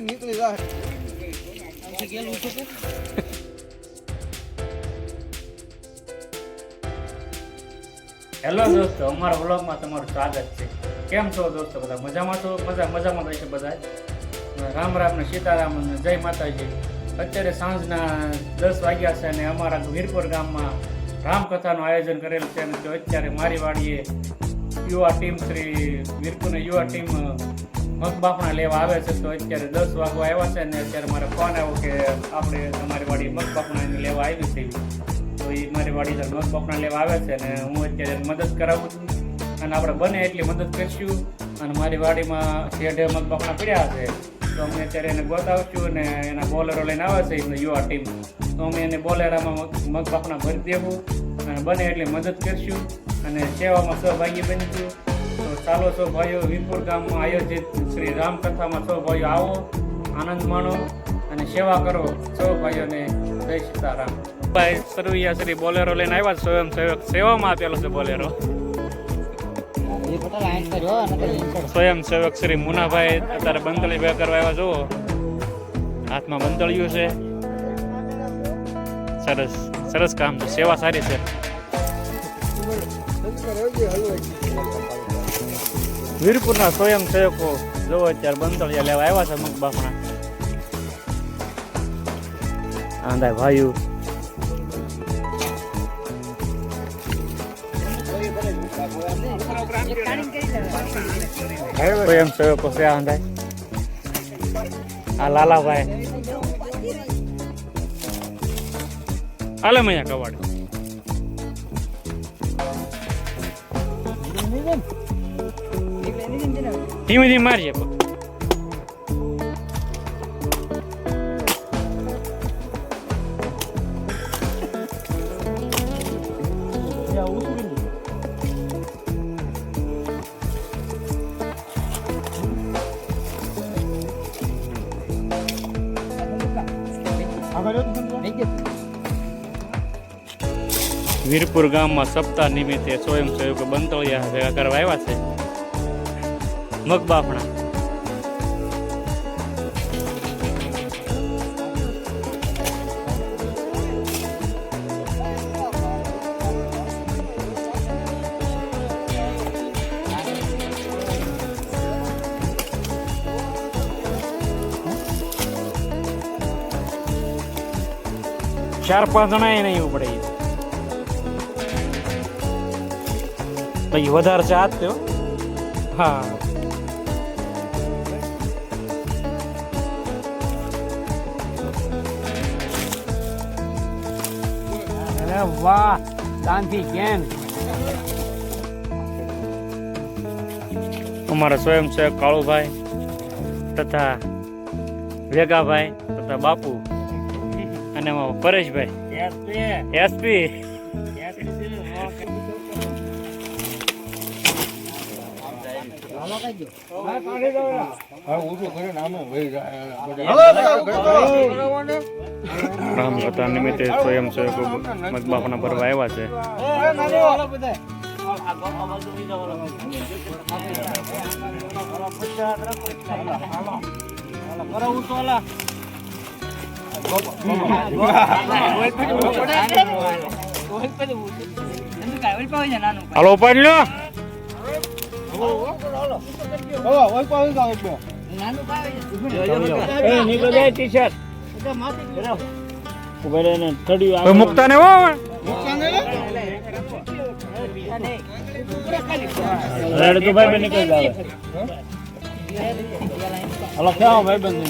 નીકળી જાય હેલો દોસ્તો અમારા વ્લોગમાં તમારું સ્વાગત છે. કેમ છો દોસ્તો બધા? મજામાં છો? મજા મજામાં રહેશે બધા? રામ રામ ને સીતારામ ને જય માતાજી. અત્યારે સાંજના દસ વાગ્યા છે અને અમારા વીરપુર ગામમાં રામકથાનું આયોજન કરેલું છે અને અત્યારે મારી વાડીએ યુવા ટીમ શ્રી વીરપુરની યુવા ટીમ મગબાફણા લેવા આવે છે, તો અત્યારે દસ વાગવા આવ્યા છે ને અત્યારે મારે ફોન આવ્યો કે આપણે તમારી વાડી મગબાફણા લેવા આવી છે. તો એ મારી વાડી મગ બપણા લેવા આવે છે ને હું અત્યારે મદદ કરાવું છું. અને આપણે બને એટલી મદદ કરીશું. અને મારી વાડીમાં શેઢે મગબાફણા પડ્યા છે. તો અમે અત્યારે એને ગોતાવશું અને એના બોલરો લઈને આવે છે યુવા ટીમ. તો અમે એને બોલેરામાં મગ મગ ભરી દેવું. અને બને એટલી મદદ કરશું અને સેવામાં સહભાગી બનીશું તો ચાલો સૌ ભાઈઓ વીરપુર ગામમાં આયોજિત શ્રી રામકથામાં સૌ ભાઈઓ આવો, આનંદ માણો અને સેવા કરો સૌ ભાઈઓને જય સીતારામ. ભાઈ, સરવૈયા શ્રી બોલેરો લઈને આવ્યા સ્વયં સેવક સેવામાં આપેલો છે બોલેરો. સ્વયં સેવક શ્રી મુનાભાઈ અત્યારે બંદળી બે કરવા આવ્યા જુઓ. હાથમાં બંદળિયું છે. સરસ સરસ કામ છે, સેવા સારી છે. વીરપુરના સ્વયં સેવકો જુઓ અત્યારે બંતળિયા લેવા આવ્યા છે મુખ બાપણા. આંદાય ભાઈઓ સ્વયં સેવકો છે આંદાય આ લાલાભાઈ. હાલે મૈયા કવાડ. ધીમે ધીમે પણ. વીરપુર ગામમાં સપ્તાહ નિમિત્તે સ્વયંસેવકો બંતળિયા ભેગા કરવા આવ્યા છે મગબાફણા ચાર પાંચ જણા એ નહીં પડે ભાઈ વધારે છે આજ તો હા અરે વાહ શાંતિ કેમ? અમારા સ્વયંસેવક કાળુભાઈ તથા વેગાભાઈ તથા બાપુ અને પરેશભાઈ. પરેશભાઈ એસપી રામ કથા નિમિત્તે સ્વયંસેવકો મગબાપના ભરવા આવ્યા છે. હાલો ઉપાડ લ્યો કોઈ મુકતા ને હો રેડ તો ભાઈ નીકળી જાવે હલો ક્યાં ભાઈ બંધ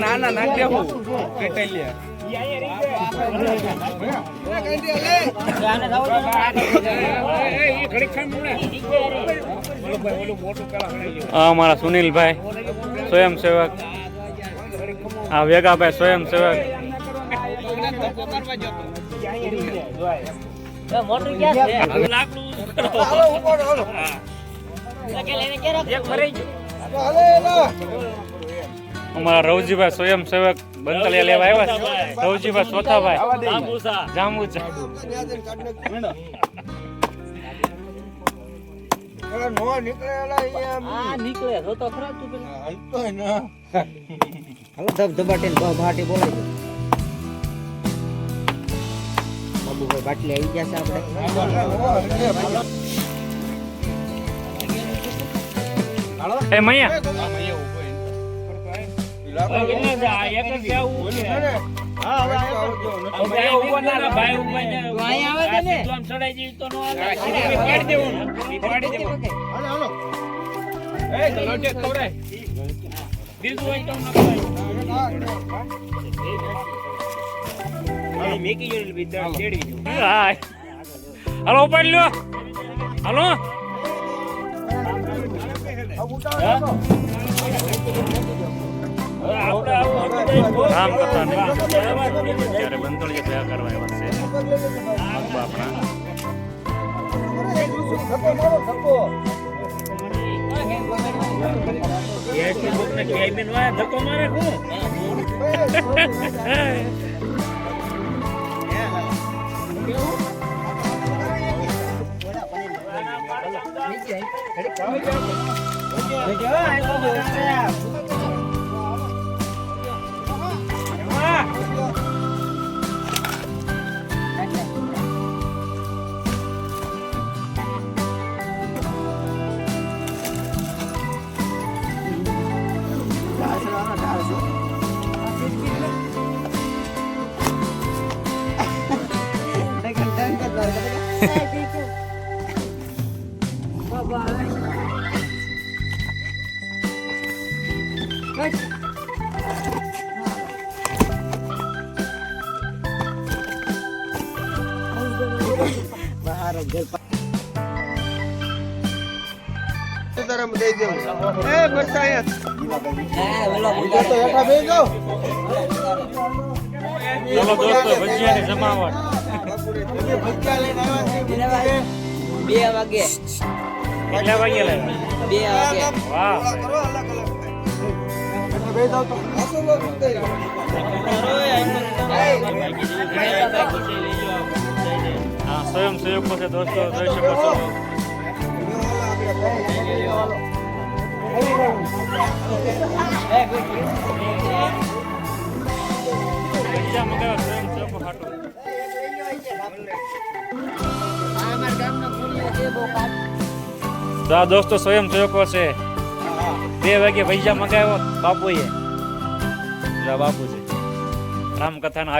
ના ના નાખ દેવું પેટાઈ આ અમારા સુનિલભાઈ સ્વયંસેવક. આ વેગાભાઈ સ્વયંસેવક. મોટર ક્યાં છે લાકડું. હાલો ઉપાડો હાલો અમારા રવજીભાઈ સ્વયંસેવક બંકલિયા લેવા આવ્યા છે. રવજીભાઈ સોથાભાઈ નો નીકળે એલા અહીંયા આ નીકળે તો તો ખરા તું પેલા. હાલતો હોય બાબુભાઈ બાટલી આવી જશે આપણે એ મૈયા કેટલા કેટલા છે? આ એક જ છે આવું છે. હા હવે આયો કરજો. આ ભાઈ ઊભા ના રહે, ભાઈ ઊભા ને. તું દેવાનું. હાલો હાલો બીજું હોય હા. હાલો લ્યો હાલો રામ કથા ત્યારે બંધોળીએ દયા કરવા આવ્યા છે ભગવા આપણા ધક્કો મારો ધક્કો ધક્કો મારે શું સીતારામ દઈ દેવું એ બસ અહીંયા ઓલો તો હેઠા બેસી જાઓ ચલો દોસ્તો ભજીયાની જમાવટ તમે ભજીયા લઈને આવ્યા છે બે વાગે કેટલા વાગે લાવ્યા બે વાગે વાહ હા સ્વયંસેવકો છે દોસ્તો જોઈ શકો છો સ્વયંસેવકો હાટુ. દોસ્તો સ્વયંસેવકો છે બે વાગે પૈસા મંગાવ્યો બાપુએ. જો આ બાપુ છે. રામકથાના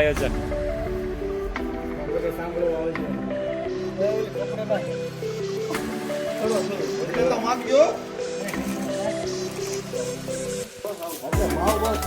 ભાવ ભાવ